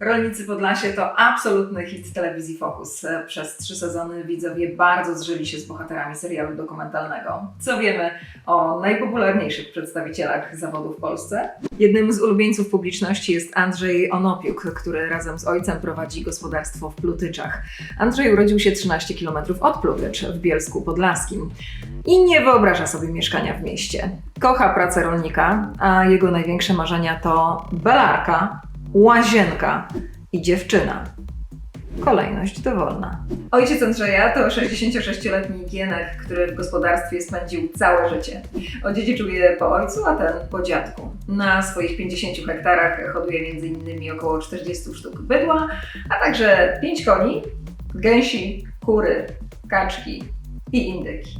Rolnicy Podlasie to absolutny hit telewizji Focus. Przez trzy sezony widzowie bardzo zżyli się z bohaterami serialu dokumentalnego. Co wiemy o najpopularniejszych przedstawicielach zawodu w Polsce? Jednym z ulubieńców publiczności jest Andrzej Onopiuk, który razem z ojcem prowadzi gospodarstwo w Plutyczach. Andrzej urodził się 13 km od Plutycz w Bielsku Podlaskim i nie wyobraża sobie mieszkania w mieście. Kocha pracę rolnika, a jego największe marzenia to belarka, łazienka i dziewczyna. Kolejność dowolna. Ojciec Andrzeja to 66-letni gienek, który w gospodarstwie spędził całe życie. Odziedziczył je po ojcu, a ten po dziadku. Na swoich 50 hektarach hoduje m.in. około 40 sztuk bydła, a także 5 koni, gęsi, kury, kaczki i indyki.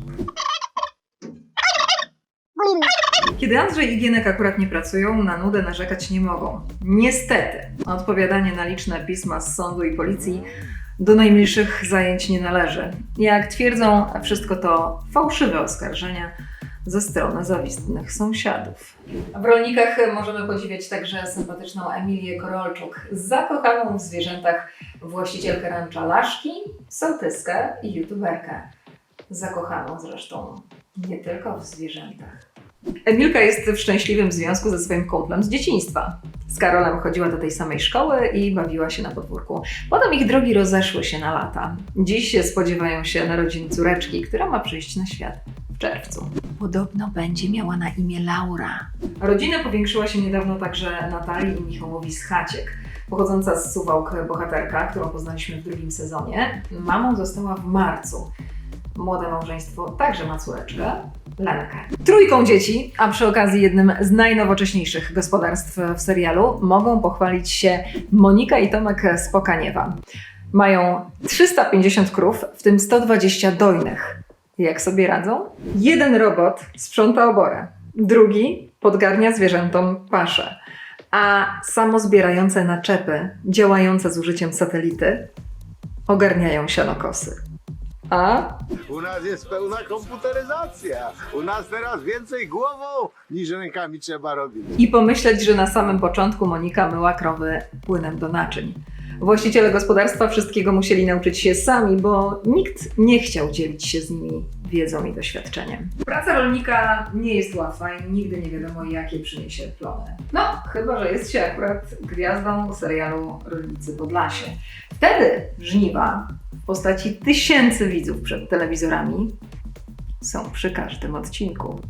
Kiedy Andrzej i Gienek akurat nie pracują, na nudę narzekać nie mogą. Niestety, odpowiadanie na liczne pisma z sądu i policji do najmilszych zajęć nie należy. Jak twierdzą, wszystko to fałszywe oskarżenia ze strony zawistnych sąsiadów. W rolnikach możemy podziwiać także sympatyczną Emilię Korolczuk, zakochaną w zwierzętach właścicielkę rancza Laszki, sołtyskę i youtuberkę. Zakochaną zresztą nie tylko w zwierzętach. Emilka jest w szczęśliwym związku ze swoim kumplem z dzieciństwa. Z Karolem chodziła do tej samej szkoły i bawiła się na podwórku. Potem ich drogi rozeszły się na lata. Dziś się spodziewają się narodzin córeczki, która ma przyjść na świat w czerwcu. Podobno będzie miała na imię Laura. Rodzina powiększyła się niedawno także Natalii i Michałowi Schaciek. Pochodząca z Suwałk bohaterka, którą poznaliśmy w drugim sezonie, mamą została w marcu. Młode małżeństwo także ma córeczkę, Lenkę. Trójką dzieci, a przy okazji jednym z najnowocześniejszych gospodarstw w serialu, mogą pochwalić się Monika i Tomek z Pokaniewa. Mają 350 krów, w tym 120 dojnych. Jak sobie radzą? Jeden robot sprząta oborę, drugi podgarnia zwierzętom paszę, a samozbierające naczepy, działające z użyciem satelity, ogarniają sianokosy. A U nas jest pełna komputeryzacja. U nas teraz więcej głową niż rękami trzeba robić. I pomyśleć, że na samym początku Monika myła krowy płynem do naczyń. Właściciele gospodarstwa wszystkiego musieli nauczyć się sami, bo nikt nie chciał dzielić się z nimi wiedzą i doświadczeniem. Praca rolnika nie jest łatwa i nigdy nie wiadomo, jakie przyniesie plony. No, chyba, że jest się akurat gwiazdą serialu Rolnicy Podlasie. Wtedy żniwa postaci tysięcy widzów przed telewizorami są przy każdym odcinku.